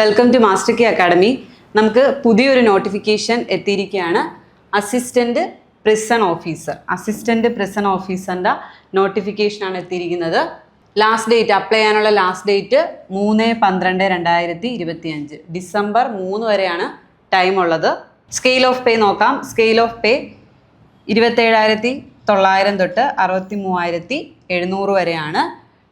Welcome to master K academy നമുക്ക് പുതിയൊരു notification എത്തിയിരിക്കുകയാണ്. Assistant prison officer assistant prison ഓഫീസറിന്റെ നോട്ടിഫിക്കേഷനാണ് എത്തിയിരിക്കുന്നത്. ലാസ്റ്റ് ഡേറ്റ് അപ്ലൈ ചെയ്യാനുള്ള ലാസ്റ്റ് ഡേറ്റ് മൂന്ന് പന്ത്രണ്ട് രണ്ടായിരത്തി ഇരുപത്തി അഞ്ച് ഡിസംബർ മൂന്ന് വരെയാണ് ടൈം ഉള്ളത്. സ്കെയിൽ ഓഫ് പേ നോക്കാം. സ്കെയിൽ ഓഫ് പേ ഇരുപത്തേഴായിരത്തി തൊള്ളായിരം തൊട്ട് അറുപത്തി മൂവായിരത്തി എഴുന്നൂറ് വരെയാണ്.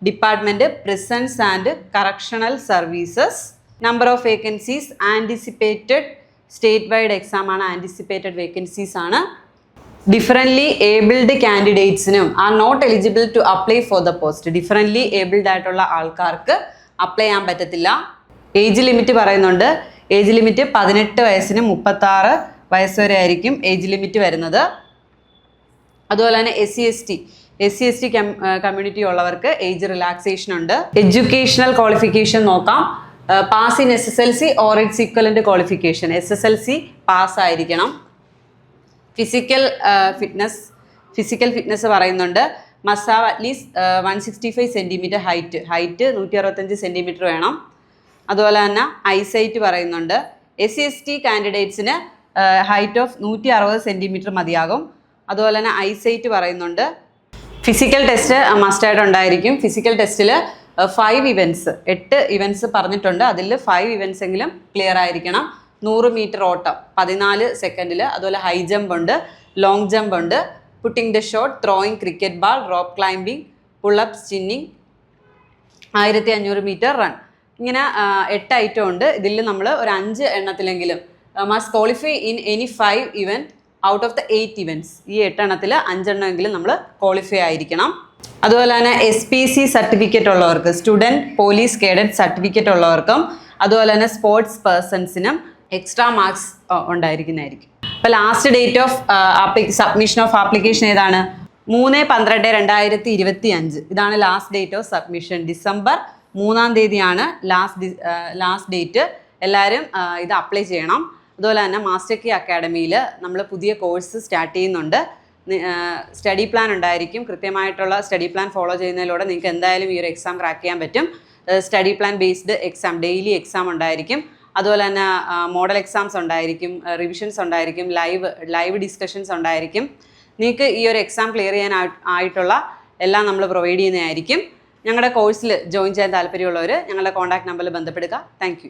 Department prisons and correctional services number of vacancies anticipated statewide exam ആണ് ആന്റിസിപ്പേറ്റഡ് വേക്കൻസീസ് ആണ്. Differently abled കാൻഡിഡേറ്റ്സിനും are not eligible to apply for the post differently abled ആയിട്ടുള്ള ആൾക്കാർക്ക് അപ്ലൈ ചെയ്യാൻ പറ്റത്തില്ല. ഏജ് ലിമിറ്റ് പറയുന്നുണ്ട്. ഏജ് ലിമിറ്റ് പതിനെട്ട് വയസ്സിന് മുപ്പത്താറ് വയസ്സ് വരെ ആയിരിക്കും ഏജ് ലിമിറ്റ് വരുന്നത്. അതുപോലെ തന്നെ S C S T S C S T community ഉള്ളവർക്ക് ഏജ് റിലാക്സേഷൻ ഉണ്ട്. എഡ്യൂക്കേഷണൽ ക്വാളിഫിക്കേഷൻ നോക്കാം. Pass in S S L C or its equivalent qualification S S L C pass ആയിരിക്കണം. ഫിസിക്കൽ ഫിറ്റ്നസ് ഫിസിക്കൽ ഫിറ്റ്നസ് പറയുന്നുണ്ട്. മസാവ് at least one sixty five centimetre height height നൂറ്റി അറുപത്തഞ്ച് centimetre വേണം. അതുപോലെ തന്നെ eyesight പറയുന്നുണ്ട്. S C S T കാൻഡിഡേറ്റ്സിന് height of നൂറ്റി അറുപത് സെന്റിമീറ്റർ മതിയാകും. അതുപോലെ തന്നെ ഐസൈറ്റ് പറയുന്നുണ്ട്. ഫിസിക്കൽ ടെസ്റ്റ് മസ്റ്റായിട്ട് ഉണ്ടായിരിക്കും. ഫിസിക്കൽ ടെസ്റ്റിൽ ഫൈവ് ഇവന്റ്സ് എട്ട് ഇവന്റ്സ് പറഞ്ഞിട്ടുണ്ട്. അതിൽ ഫൈവ് ഇവന്റ്സ് എങ്കിലും ക്ലിയർ ആയിരിക്കണം. നൂറ് മീറ്റർ ഓട്ടം പതിനാല് സെക്കൻഡിൽ അതുപോലെ ഹൈ ജമ്പ് ഉണ്ട് ലോങ് ജമ്പ് ഉണ്ട്. Putting the shot throwing cricket ball rope climbing pull up സ്റ്റിന്നിങ് ആയിരത്തി അഞ്ഞൂറ് മീറ്റർ റൺ ഇങ്ങനെ എട്ട് ഐറ്റം ഉണ്ട്. ഇതിൽ നമ്മൾ ഒരു അഞ്ച് എണ്ണത്തിലെങ്കിലും must qualify in any five event out of the eight events ഈ എട്ടെണ്ണത്തിൽ അഞ്ചെണ്ണമെങ്കിലും നമ്മൾ ക്വാളിഫൈ ആയിരിക്കണം. അതുപോലെ തന്നെ എസ് പി സി സർട്ടിഫിക്കറ്റ് ഉള്ളവർക്ക് സ്റ്റുഡന്റ് പോലീസ് കേഡറ്റ് സർട്ടിഫിക്കറ്റ് ഉള്ളവർക്കും അതുപോലെ തന്നെ സ്പോർട്സ് പേഴ്സൺസിനും എക്സ്ട്രാ മാർക്സ് ഉണ്ടായിരിക്കുന്നതായിരിക്കും. അപ്പോൾ last date of submission of application ഏതാണ്? മൂന്ന് പന്ത്രണ്ട് രണ്ടായിരത്തി ഇരുപത്തി അഞ്ച് ഇതാണ് last date of submission December മൂന്നാം തീയതിയാണ് ലാസ്റ്റ് ലാസ്റ്റ് ഡേറ്റ് എല്ലാവരും ഇത് അപ്ലൈ ചെയ്യണം. അതുപോലെ തന്നെ മാസ്റ്റർ കി അക്കാഡമിയിൽ നമ്മൾ പുതിയ കോഴ്സ് സ്റ്റാർട്ട് ചെയ്യുന്നുണ്ട്. സ്റ്റഡി പ്ലാൻ ഉണ്ടായിരിക്കും. കൃത്യമായിട്ടുള്ള സ്റ്റഡി പ്ലാൻ ഫോളോ ചെയ്യുന്നതിലൂടെ നിങ്ങൾക്ക് എന്തായാലും ഈ ഒരു എക്സാം ക്രാക്ക് ചെയ്യാൻ പറ്റും. Study plan based exam daily exam ഉണ്ടായിരിക്കും. അതുപോലെ തന്നെ മോഡൽ എക്സാംസ് ഉണ്ടായിരിക്കും റിവിഷൻസ് ഉണ്ടായിരിക്കും ലൈവ് ലൈവ് ഡിസ്കഷൻസ് ഉണ്ടായിരിക്കും. നിങ്ങൾക്ക് ഈ ഒരു എക്സാം ക്ലിയർ ചെയ്യാൻ ആയിട്ടുള്ള എല്ലാം നമ്മൾ പ്രൊവൈഡ് ചെയ്യുന്നതായിരിക്കും. ഞങ്ങളുടെ കോഴ്സിൽ ജോയിൻ ചെയ്യാൻ താല്പര്യമുള്ളവർ ഞങ്ങളുടെ കോൺടാക്ട് നമ്പറിൽ ബന്ധപ്പെടുക. താങ്ക്